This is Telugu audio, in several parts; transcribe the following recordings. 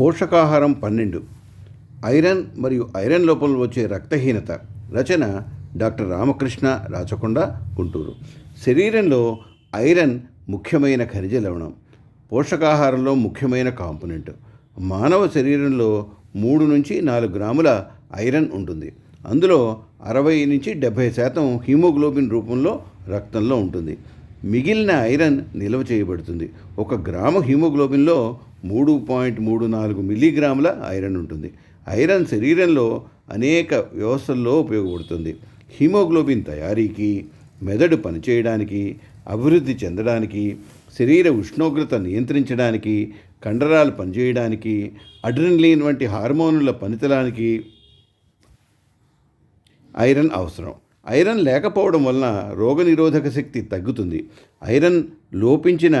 పోషకాహారం పన్నెండు. ఐరన్ మరియు ఐరన్ లోపల వచ్చే రక్తహీనత. రచన డాక్టర్ రామకృష్ణ రాచకొండ గుంటూరు. శరీరంలో ఐరన్ ముఖ్యమైన ఖనిజ లవణం. పోషకాహారంలో ముఖ్యమైన కాంపోనెంట్. మానవ శరీరంలో మూడు నుంచి నాలుగు గ్రాముల ఐరన్ ఉంటుంది. అందులో అరవై నుంచి డెబ్భై శాతం హీమోగ్లోబిన్ రూపంలో రక్తంలో ఉంటుంది. మిగిలిన ఐరన్ నిల్వ చేయబడుతుంది. ఒక గ్రాము హీమోగ్లోబిన్లో మూడు పాయింట్ మూడు నాలుగు మిల్లీగ్రాముల ఐరన్ ఉంటుంది. ఐరన్ శరీరంలో అనేక వ్యవస్థల్లో ఉపయోగపడుతుంది. హీమోగ్లోబిన్ తయారీకి మెదడు పనిచేయడానికి అభివృద్ధి చెందడానికి శరీర ఉష్ణోగ్రత నియంత్రించడానికి కండరాలు పనిచేయడానికి అడ్రిన్లీన్ వంటి హార్మోనుల పనితలానికి ఐరన్ అవసరం. ఐరన్ లేకపోవడం వలన రోగనిరోధక శక్తి తగ్గుతుంది. ఐరన్ లోపించిన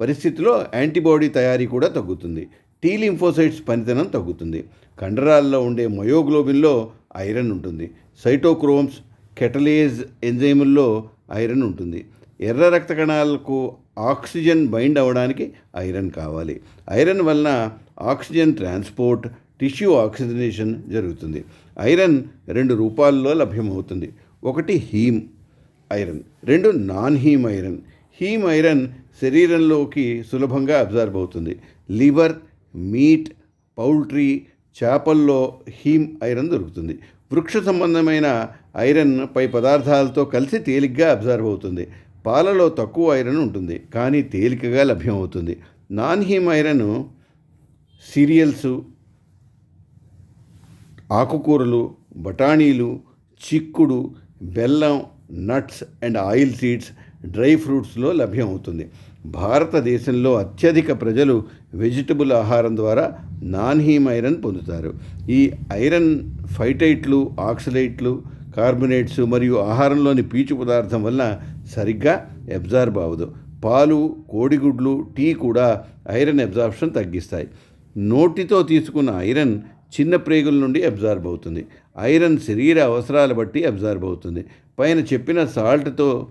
పరిస్థితిలో యాంటీబాడీ తయారీ కూడా తగ్గుతుంది. టీ లింఫోసైట్స్ పనితనం తగ్గుతుంది. కండరాల్లో ఉండే మయోగ్లోబిన్లో ఐరన్ ఉంటుంది. సైటోక్రోమ్స్ కెటలేజ్ ఎంజైముల్లో ఐరన్ ఉంటుంది. ఎర్ర రక్త కణాలకు ఆక్సిజన్ బైండ్ అవ్వడానికి ఐరన్ కావాలి. ఐరన్ వలన ఆక్సిజన్ ట్రాన్స్పోర్ట్ టిష్యూ ఆక్సిజనేషన్ జరుగుతుంది. ఐరన్ రెండు రూపాల్లో లభ్యమవుతుంది. ఒకటి హీమ్ ఐరన్ రెండు non haem iron. Haem iron శరీరంలోకి సులభంగా అబ్జర్వ్ అవుతుంది. లివర్ మీట్ పౌల్ట్రీ చేపల్లో హీమ్ ఐరన్ దొరుకుతుంది. వృక్ష సంబంధమైన ఐరన్ పై పదార్థాలతో కలిసి తేలిగ్గా అబ్జర్వ్ అవుతుంది. పాలలో తక్కువ ఐరన్ ఉంటుంది కానీ తేలికగా లభ్యమవుతుంది నాన్ హీమ్ ఐరన్ సీరియల్స్ ఆకుకూరలు బఠానీలు చిక్కుడు బెల్లం nuts and oil seeds dry ఫ్రూట్స్లో లభ్యమవుతుంది. భారతదేశంలో అత్యధిక ప్రజలు వెజిటబుల్ ఆహారం ద్వారా నాన్ హీమ్ ఐరన్ పొందుతారు. ఈ ఐరన్ ఫైటైట్లు ఆక్సలైట్లు కార్బొనేట్స్ మరియు ఆహారంలోని పీచు పదార్థం వల్ల సరిగ్గా అబ్జార్బ్ అవ్వదు. పాలు కోడిగుడ్లు టీ కూడా ఐరన్ అబ్జార్ప్షన్ తగ్గిస్తాయి. నోటితో తీసుకున్న ఐరన్ చిన్న ప్రేగుల నుండి అబ్జార్బ్ అవుతుంది. ఐరన్ శరీర అవసరాల బట్టి అబ్జార్బ్ అవుతుంది. పైన చెప్పిన సాల్ట్తో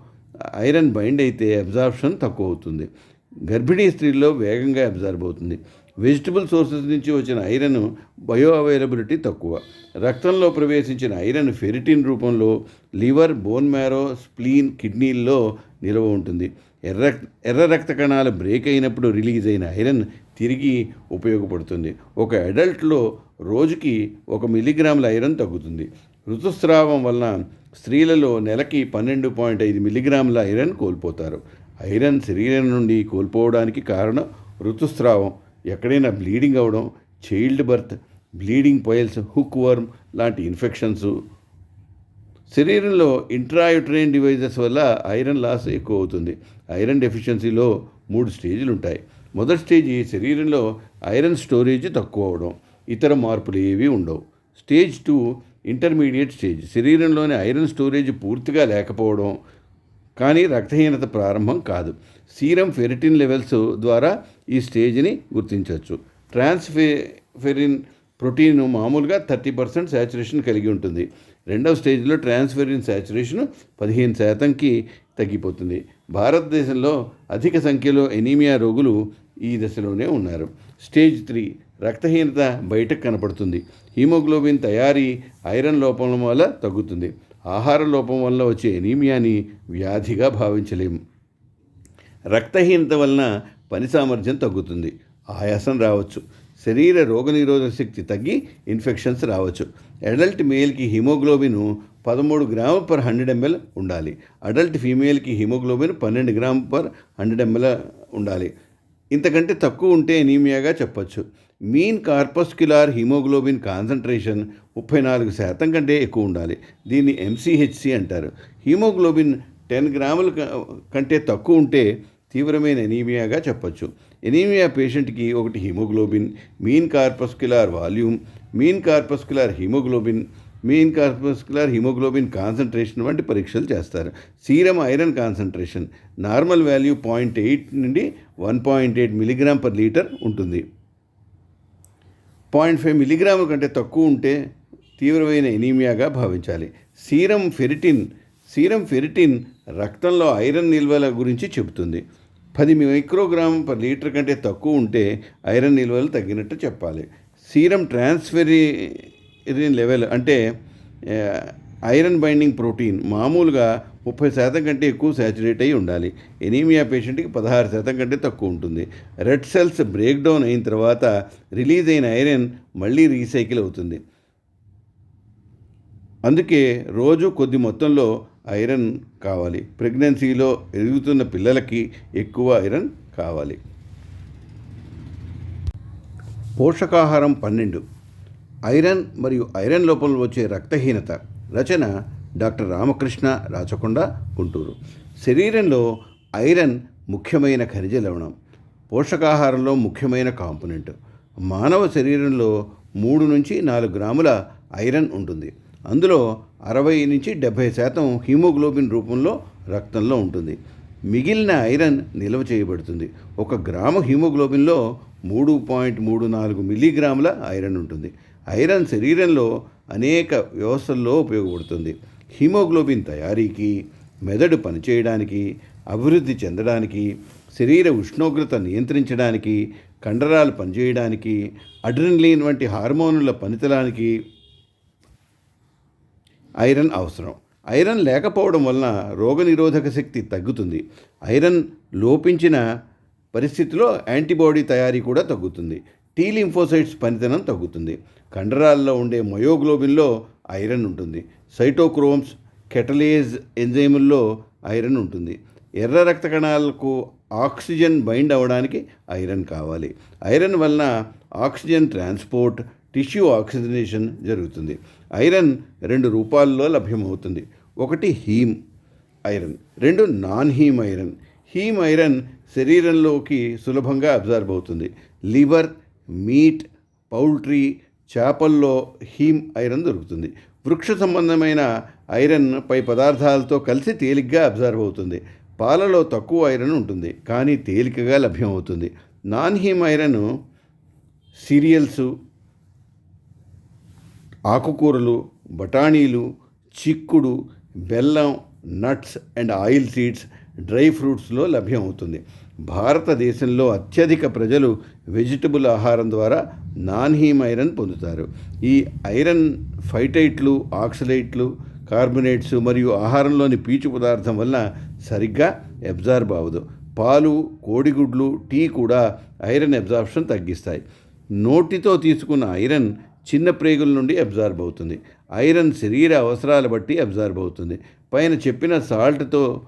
ఐరన్ బైండ్ అయితే అబ్జార్ప్షన్ తక్కువ అవుతుంది. గర్భిణీ స్త్రీల్లో వేగంగా అబ్జార్బ్ అవుతుంది. వెజిటబుల్ సోర్సెస్ నుంచి వచ్చిన ఐరన్ బయో అవైలబిలిటీ తక్కువ. రక్తంలో ప్రవేశించిన ఐరన్ ఫెరిటిన్ రూపంలో లివర్ బోన్ మ్యారో స్ప్లీన్ కిడ్నీల్లో నిల్వ ఉంటుంది. ఎర్ర ఎర్ర రక్త కణాలు బ్రేక్ అయినప్పుడు రిలీజ్ అయిన ఐరన్ తిరిగి ఉపయోగపడుతుంది. ఒక అడల్ట్లో రోజుకి ఒక మిల్లీగ్రాముల ఐరన్ తగ్గుతుంది. ఋతుస్రావం వలన స్త్రీలలో నెలకి పన్నెండు పాయింట్ ఐదు మిల్లీగ్రాముల ఐరన్ కోల్పోతారు. ఐరన్ శరీరం నుండి కోల్పోవడానికి కారణం ఋతుస్రావం. ఎక్కడైనా బ్లీడింగ్ అవ్వడం child birth bleeding piles hookworm లాంటి ఇన్ఫెక్షన్స్. శరీరంలో ఇంట్రాయుట్రైన్ డివైజెస్ వల్ల ఐరన్ లాస్ ఎక్కువ అవుతుంది ఐరన్ డెఫిషియన్సీలో మూడు స్టేజ్లు ఉంటాయి మొదటి స్టేజీ శరీరంలో ఐరన్ స్టోరేజ్ తక్కువ అవడం ఇతర మార్పులు ఏవి ఉండవు. Stage two intermediate stage. శరీరంలోని ఐరన్ స్టోరేజ్ పూర్తిగా లేకపోవడం కానీ రక్తహీనత ప్రారంభం కాదు. సీరం ఫెరిటిన్ లెవెల్స్ ద్వారా ఈ స్టేజ్ని గుర్తించవచ్చు. ట్రాన్స్ఫె ఫెరిన్ ప్రోటీన్ మామూలుగా థర్టీ పర్సెంట్ శాచురేషన్ కలిగి ఉంటుంది. రెండవ స్టేజ్లో ట్రాన్స్ఫెరిన్ శాచురేషన్ పదిహేను శాతంకి తగ్గిపోతుంది. భారతదేశంలో అధిక సంఖ్యలో ఎనీమియా రోగులు ఈ దశలోనే ఉన్నారు. స్టేజ్ త్రీ రక్తహీనత బయటకు కనపడుతుంది. హీమోగ్లోబిన్ తయారీ ఐరన్ లోపం వల్ల తగ్గుతుంది. ఆహార లోపం వల్ల వచ్చే ఎనీమియాని వ్యాధిగా భావించలేము రక్తహీనత వలన పని సామర్థ్యం తగ్గుతుంది. ఆయాసం రావచ్చు. శరీర రోగనిరోధక శక్తి తగ్గి ఇన్ఫెక్షన్స్ రావచ్చు. అడల్ట్ మేల్కి హిమోగ్లోబిన్ పదమూడు గ్రామ్ పర్ హండ్రెడ్ ఎంఎల్ ఉండాలి. అడల్ట్ ఫీమేల్కి హిమోగ్లోబిన్ పన్నెండు గ్రామ్ పర్ హండ్రెడ్ ఎంఎల్ ఉండాలి. ఇంతకంటే తక్కువ ఉంటే ఎనీమియాగా చెప్పచ్చు. మీన్ కార్పస్క్యులార్ హిమోగ్లోబిన్ కాన్సన్ట్రేషన్ ముప్పై నాలుగు శాతం కంటే ఎక్కువ ఉండాలి. దీన్ని ఎంసీహెచ్సి అంటారు. హిమోగ్లోబిన్ టెన్ గ్రాముల కంటే తక్కువ ఉంటే తీవ్రమైన ఎనీమియాగా చెప్పచ్చు. ఎనీమియా పేషెంట్కి ఒకటి haemoglobin mean corpuscular volume mean corpuscular haemoglobin mean corpuscular haemoglobin concentration వంటి పరీక్షలు చేస్తారు. Serum iron concentration normal value point eight నుండి one point eight milligram per litre ఉంటుంది. పాయింట్ ఫైవ్ మిలీగ్రాముల కంటే తక్కువ ఉంటే తీవ్రమైన ఎనీమియాగా భావించాలి. సీరం ఫెరిటిన్ సీరం ఫెరిటిన్ రక్తంలో ఐరన్ నిల్వల గురించి చెబుతుంది. పది మైక్రోగ్రామ్ పర్ లీటర్ కంటే తక్కువ ఉంటే ఐరన్ నిల్వలు తగ్గినట్టు చెప్పాలి. సీరం ట్రాన్స్ఫెరిన్ లెవెల్ అంటే ఐరన్ బైండింగ్ ప్రోటీన్ మామూలుగా ముప్పై శాతం కంటే ఎక్కువ శాచురేట్ అయి ఉండాలి. ఎనీమియా పేషెంట్కి పదహారు శాతం కంటే తక్కువ ఉంటుంది. రెడ్ సెల్స్ బ్రేక్ డౌన్ అయిన తర్వాత రిలీజ్ అయిన ఐరన్ మళ్ళీ రీసైకిల్ అవుతుంది. అందుకే రోజు కొద్ది మొత్తంలో ఐరన్ కావాలి. ప్రెగ్నెన్సీలో ఎదుగుతున్న పిల్లలకి ఎక్కువ ఐరన్ కావాలి. పోషకాహారం పన్నెండు. ఐరన్ మరియు ఐరన్ లోపల వచ్చే రక్తహీనత రచన డాక్టర్ రామకృష్ణ రాచకొండ గుంటూరు. శరీరంలో ఐరన్ ముఖ్యమైన ఖనిజ లవణం. పోషకాహారంలో ముఖ్యమైన కాంపోనెంట్. మానవ శరీరంలో మూడు నుంచి నాలుగు గ్రాముల ఐరన్ ఉంటుంది. అందులో అరవై నుంచి డెబ్భై శాతం హీమోగ్లోబిన్ రూపంలో రక్తంలో ఉంటుంది. మిగిలిన ఐరన్ నిల్వ చేయబడుతుంది. ఒక గ్రాము హీమోగ్లోబిన్లో మూడు పాయింట్ మూడు నాలుగు మిల్లీగ్రాముల ఐరన్ ఉంటుంది. ఐరన్ శరీరంలో అనేక వ్యవస్థల్లో ఉపయోగపడుతుంది. హీమోగ్లోబిన్ తయారీకి మెదడు పనిచేయడానికి అభివృద్ధి చెందడానికి శరీర ఉష్ణోగ్రత నియంత్రించడానికి కండరాలు పనిచేయడానికి అడ్రిన్లీన్ వంటి హార్మోనుల పనితనానికి ఐరన్ అవసరం. ఐరన్ లేకపోవడం వలన రోగనిరోధక శక్తి తగ్గుతుంది. ఐరన్ లోపించిన పరిస్థితిలో యాంటీబాడీ తయారీ కూడా తగ్గుతుంది. టీ లింఫోసైట్స్ పనితనం తగ్గుతుంది. కండరాల్లో ఉండే మయోగ్లోబిన్లో ఐరన్ ఉంటుంది. సైటోక్రోమ్స్ కెటలేజ్ ఎంజైముల్లో ఐరన్ ఉంటుంది. ఎర్ర రక్త కణాలకు ఆక్సిజన్ బైండ్ అవ్వడానికి ఐరన్ కావాలి. ఐరన్ వలన ఆక్సిజన్ ట్రాన్స్పోర్ట్ టిష్యూ ఆక్సిజనేషన్ జరుగుతుంది. ఐరన్ రెండు రూపాల్లో లభ్యమవుతుంది. ఒకటి హీమ్ ఐరన్ రెండు non haem iron. Haem iron శరీరంలోకి సులభంగా అబ్జర్వ్ అవుతుంది. లివర్ మీట్ పౌల్ట్రీ చేపల్లో హీమ్ ఐరన్ దొరుకుతుంది. వృక్ష సంబంధమైన ఐరన్ పై పదార్థాలతో కలిసి తేలిగ్గా అబ్జర్వ్ అవుతుంది. పాలలో తక్కువ ఐరన్ ఉంటుంది కానీ తేలికగా లభ్యమవుతుంది. నాన్ హీమ్ ఐరన్ సీరియల్స్ ఆకుకూరలు బఠానీలు చిక్కుడు బెల్లం nuts and oil seeds dry ఫ్రూట్స్లో లభ్యమవుతుంది. భారతదేశంలో అత్యధిక ప్రజలు వెజిటబుల్ ఆహారం ద్వారా నాన్ హీమ్ ఐరన్ పొందుతారు. ఈ ఐరన్ ఫైటైట్లు ఆక్సలైట్లు కార్బొనేట్స్ మరియు ఆహారంలోని పీచు పదార్థం వలన సరిగ్గా అబ్జార్బ్ అవ్వదు. పాలు కోడిగుడ్లు టీ కూడా ఐరన్ అబ్జార్ప్షన్ తగ్గిస్తాయి. నోటితో తీసుకున్న ఐరన్ చిన్న ప్రేగుల నుండి అబ్జార్బ్ అవుతుంది. ఐరన్ శరీర అవసరాల బట్టి అబ్జార్బ్ అవుతుంది. పైన చెప్పిన సాల్ట్తో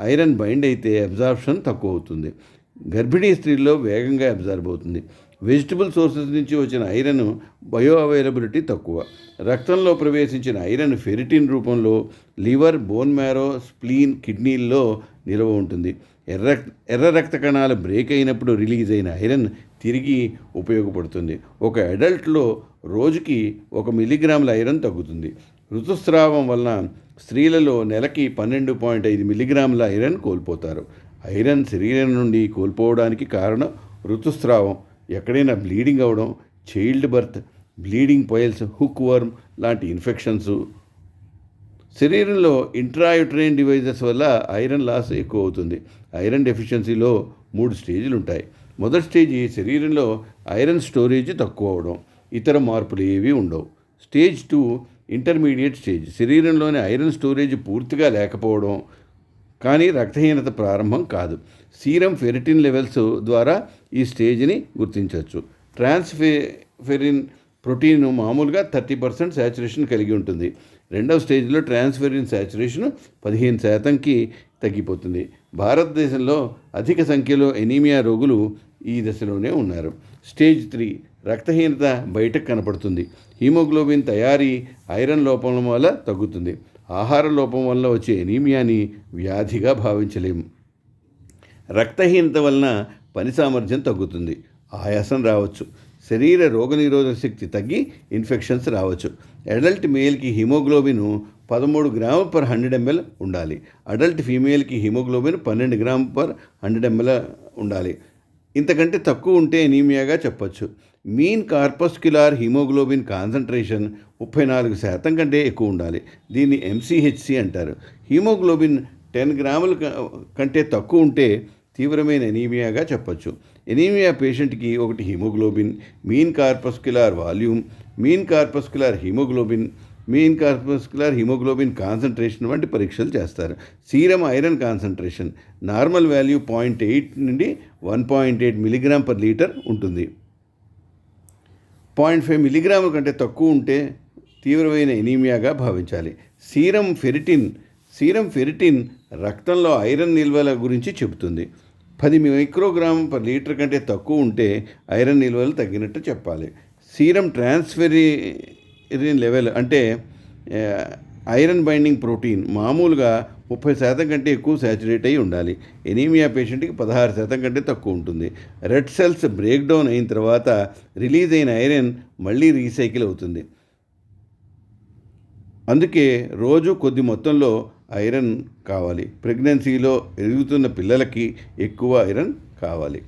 ఐరన్ బైండ్ అయితే అబ్జార్ప్షన్ తక్కువ అవుతుంది గర్భిణీ స్త్రీల్లో వేగంగా అబ్జార్బ్ అవుతుంది. వెజిటబుల్ సోర్సెస్ నుంచి వచ్చిన ఐరన్ బయో అవైలబిలిటీ తక్కువ. రక్తంలో ప్రవేశించిన ఐరన్ ఫెరిటిన్ రూపంలో లివర్ బోన్ మ్యారో స్ప్లీన్ కిడ్నీల్లో నిల్వ ఉంటుంది. ఎర్ర ఎర్ర రక్త కణాలు బ్రేక్ అయినప్పుడు రిలీజ్ అయిన ఐరన్ తిరిగి ఉపయోగపడుతుంది. ఒక అడల్ట్లో రోజుకి ఒక మిల్లీగ్రాముల ఐరన్ తగ్గుతుంది. ఋతుస్రావం వలన స్త్రీలలో నెలకి పన్నెండు పాయింట్ ఐదు మిల్లీగ్రాముల ఐరన్ కోల్పోతారు. ఐరన్ శరీరం నుండి కోల్పోవడానికి కారణం ఋతుస్రావం. ఎక్కడైనా బ్లీడింగ్ అవడం child birth bleeding piles hookworm లాంటి ఇన్ఫెక్షన్స్. శరీరంలో ఇంట్రాయుట్రైన్ డివైజెస్ వల్ల ఐరన్ లాస్ ఎక్కువ అవుతుంది ఐరన్ డెఫిషియన్సీలో మూడు స్టేజ్లు ఉంటాయి మొదటి స్టేజ్ శరీరంలో ఐరన్ స్టోరేజ్ తక్కువ అవడం ఇతర మార్పులు ఏవి ఉండవు. స్టేజ్ టూ ఇంటర్మీడియట్ స్టేజ్ శరీరంలోని ఐరన్ స్టోరేజ్ పూర్తిగా లేకపోవడం కానీ రక్తహీనత ప్రారంభం కాదు. సీరం ఫెరిటిన్ లెవెల్స్ ద్వారా ఈ స్టేజ్ని గుర్తించవచ్చు. ట్రాన్స్ఫెరిన్ ప్రోటీన్ మామూలుగా థర్టీ పర్సెంట్ శాచురేషన్ కలిగి ఉంటుంది. రెండవ స్టేజ్లో ట్రాన్స్ఫెరిన్ శాచురేషన్ పదిహేను శాతంకి తగ్గిపోతుంది. భారతదేశంలో అధిక సంఖ్యలో ఎనీమియా రోగులు ఈ దశలోనే ఉన్నారు. స్టేజ్ త్రీ రక్తహీనత బయటకు కనపడుతుంది. హీమోగ్లోబిన్ తయారీ ఐరన్ లోపం వల్ల తగ్గుతుంది. ఆహార లోపం వల్ల వచ్చే ఎనీమియాని వ్యాధిగా భావించలేము రక్తహీనత వలన పని సామర్థ్యం తగ్గుతుంది. ఆయాసం రావచ్చు. శరీర రోగనిరోధక శక్తి తగ్గి ఇన్ఫెక్షన్స్ రావచ్చు. అడల్ట్ మేల్కి హిమోగ్లోబిన్ పదమూడు గ్రాములు పర్ హండ్రెడ్ ఎంఎల్ ఉండాలి. అడల్ట్ ఫీమేల్కి హిమోగ్లోబిన్ పన్నెండు గ్రామ్ పర్ హండ్రెడ్ ఎంఎల్ ఉండాలి. ఇంతకంటే తక్కువ ఉంటే ఎనీమియాగా చెప్పచ్చు. మీన్ కార్పస్క్యులార్ హిమోగ్లోబిన్ కాన్సన్ట్రేషన్ ముప్పై నాలుగు శాతం కంటే ఎక్కువ ఉండాలి. దీన్ని ఎంసీహెచ్సి అంటారు. హిమోగ్లోబిన్ టెన్ గ్రాముల కంటే తక్కువ ఉంటే తీవ్రమైన ఎనీమియాగా చెప్పొచ్చు. ఎనీమియా పేషెంట్కి ఒకటి haemoglobin mean corpuscular volume mean corpuscular haemoglobin mean corpuscular haemoglobin concentration వంటి పరీక్షలు చేస్తారు. Serum iron concentration normal value point eight నుండి one point eight milligram per litre ఉంటుంది. పాయింట్ ఫైవ్ మిలీగ్రాముల కంటే తక్కువ ఉంటే తీవ్రమైన ఎనీమియాగా భావించాలి. సీరం ఫెరిటిన్ సీరం ఫెరిటిన్ రక్తంలో ఐరన్ నిల్వల గురించి చెబుతుంది. పది మైక్రోగ్రామ్ పర్ లీటర్ కంటే తక్కువ ఉంటే ఐరన్ నిల్వలు తగ్గినట్టు చెప్పాలి. సీరం ట్రాన్స్ఫెరిన్ లెవెల్ అంటే ఐరన్ బైండింగ్ ప్రోటీన్ మామూలుగా ముప్పై శాతం కంటే ఎక్కువ శాచురేట్ అయి ఉండాలి. ఎనీమియా పేషెంట్కి పదహారు శాతం కంటే తక్కువ ఉంటుంది. రెడ్ సెల్స్ బ్రేక్ డౌన్ అయిన తర్వాత రిలీజ్ అయిన ఐరన్ మళ్ళీ రీసైకిల్ అవుతుంది. అందుకే రోజు కొద్ది మొత్తంలో ఐరన్ కావాలి. ప్రెగ్నెన్సీలో ఎదుగుతున్న పిల్లలకి ఎక్కువ ఐరన్ కావాలి.